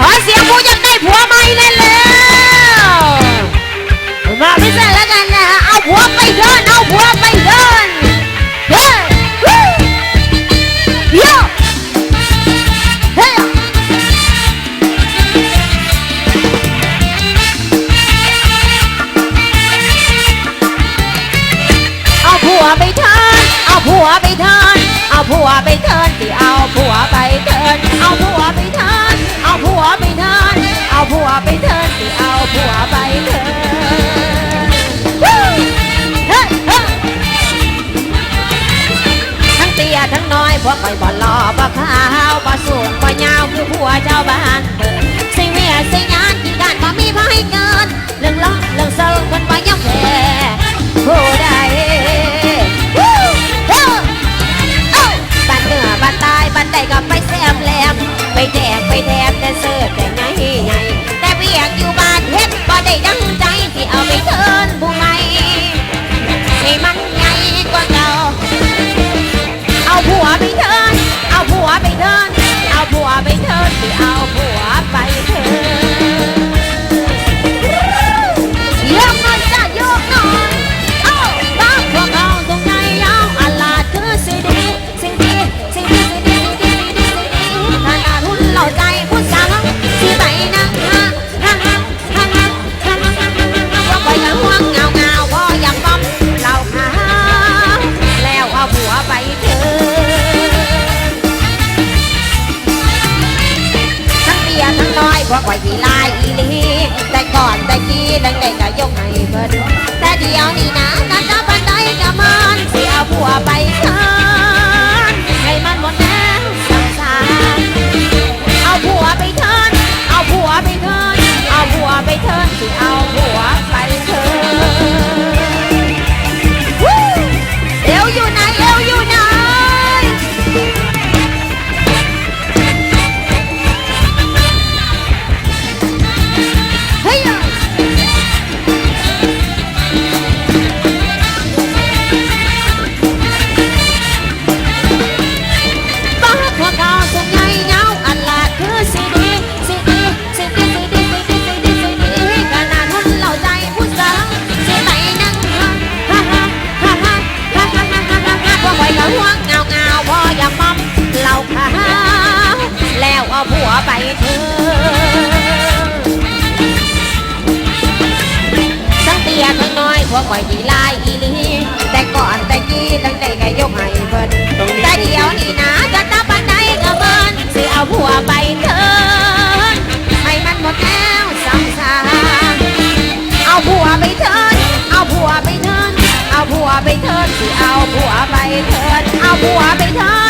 ขอเสียงผู้ยังได้ผัวใหม่เลยเลยมาพิเศษแล้วกันนะฮะ เอาผัวไปเดิน เอาผัวไปเดินเฮ้ยเยอเฮ้ยเอาผัวไปเดินเอาผัวไปเดิน ทั้งน้อยพวกคอยบ่หล่อบ่ขาวบ่สูงบ่ยาวคือผัวเจ้าบ้านเปิดสิเวียสิงานกินกันบ่มีไผเกินเรื่องล้อเรื่องเซิงเพิ่นบ่ยอมแพ้ผู้ใดวู้เฮ้อเอ้าบ้านเหนือบ้านใต้บ้านใดก็ไปแซมแลมไปแจกไปแถมแต่เสิร์ฟแต่ไงไงแต่เวียกอยู่บ้านเฮ็ดบ่ได้ดังใจที่เอาไปเทินผู้ม่ใ out. พวกไว้ที่ลายอีลีแต่ก่อนแต่กี้ดังใดก็ยกให้เพิ่นแต่เดี๋ยวนี้นะนั่นจะ ลายอีหลีแต่ก่อนแต่กี้ตั้งแต่ก็ยกให้เพิ่นแต่เดี๋ยวนี้นะจะนับปันใดก็เบิ่นสิเอาผัวไปเถินให้มันหมดแล้วสังสารเอาผัวไปเถินเอาผัวไปเถินเอาผัวไปเถินสิเอาผัวไปเถินเอาผัวไปเถิน